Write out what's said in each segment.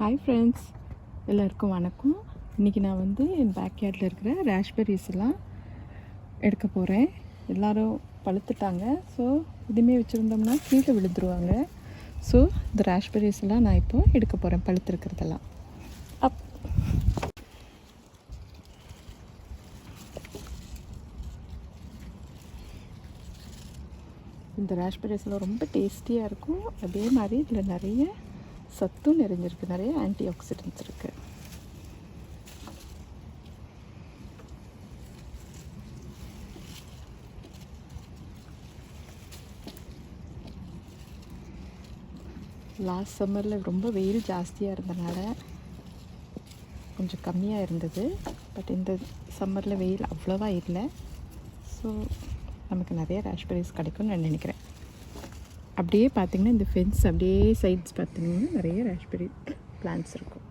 Hi friends எல்லாருக்கும் வணக்கம். இன்றைக்கி நான் வந்து என் பேக்யார்டில் இருக்கிற ரேஷ்பெரிஸ் எல்லாம் எடுக்க போகிறேன் எல்லோரும் பழுத்துட்டாங்க. ஸோ இதுமே வச்சுருந்தோம்னா கீழே விழுந்துருவாங்க. ஸோ இந்த ரேஷ்பெரிஸ் எல்லாம் நான் இப்போ எடுக்க போகிறேன் பழுத்துருக்கிறதெல்லாம். அப். இந்த ரேஷ்பெரிஸ்லாம் ரொம்ப டேஸ்டியாக இருக்கும். அதே மாதிரி இதில் நிறைய சத்தும் நிறைஞ்சிருக்கு நிறைய ஆன்டி ஆக்சிடென்ட்ஸ் இருக்குது லாஸ்ட் சம்மரில் ரொம்ப வெயில் ஜாஸ்தியாக இருந்தனால கொஞ்சம் கம்மியாக இருந்தது. பட் இந்த சம்மரில் வெயில் அவ்வளோவா இல்லை. ஸோ நமக்கு நிறைய ராஷ்பெரிஸ் கிடைக்கும்னு நான் நினைக்கிறேன். அப்படியே பார்த்தீங்கன்னா இந்த ஃபென்ஸ் அப்படியே சைட்ஸ் பார்த்தீங்கன்னா நிறைய ராஷ்பெரி பிளான்ட்ஸ் இருக்கும்.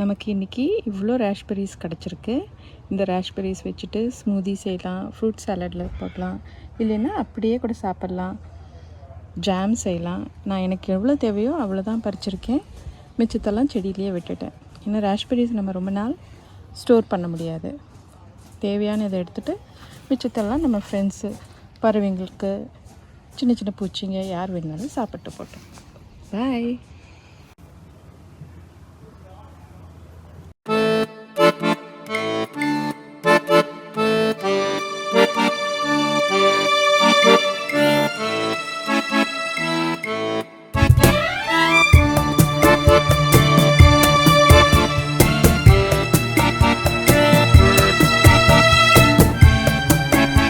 நமக்கு இன்றைக்கி இவ்வளோ ரேஷ்பெரிஸ் கிடச்சிருக்கு. இந்த ரேஷ்பெரிஸ் வச்சுட்டு ஸ்மூதி செய்யலாம் ஃப்ரூட் சாலடில் போடலாம் இல்லைன்னா அப்படியே கூட சாப்பிட்லாம். ஜாம் செய்யலாம். நான் எனக்கு எவ்வளோ தேவையோ அவ்வளோ தான் பறிச்சிருக்கேன். மிச்சத்தெல்லாம் செடியிலேயே விட்டுட்டேன். ஏன்னா ரேஷ்பெரிஸ் நம்ம ரொம்ப நாள் ஸ்டோர் பண்ண முடியாது. தேவையான இதை எடுத்துகிட்டு மிச்சத்தெல்லாம் நம்ம ஃப்ரெண்ட்ஸு பறவைங்களுக்கு சின்ன சின்ன பூச்சிங்க யார் வேணாலும் சாப்பிட்டு போட்டோம். பாய்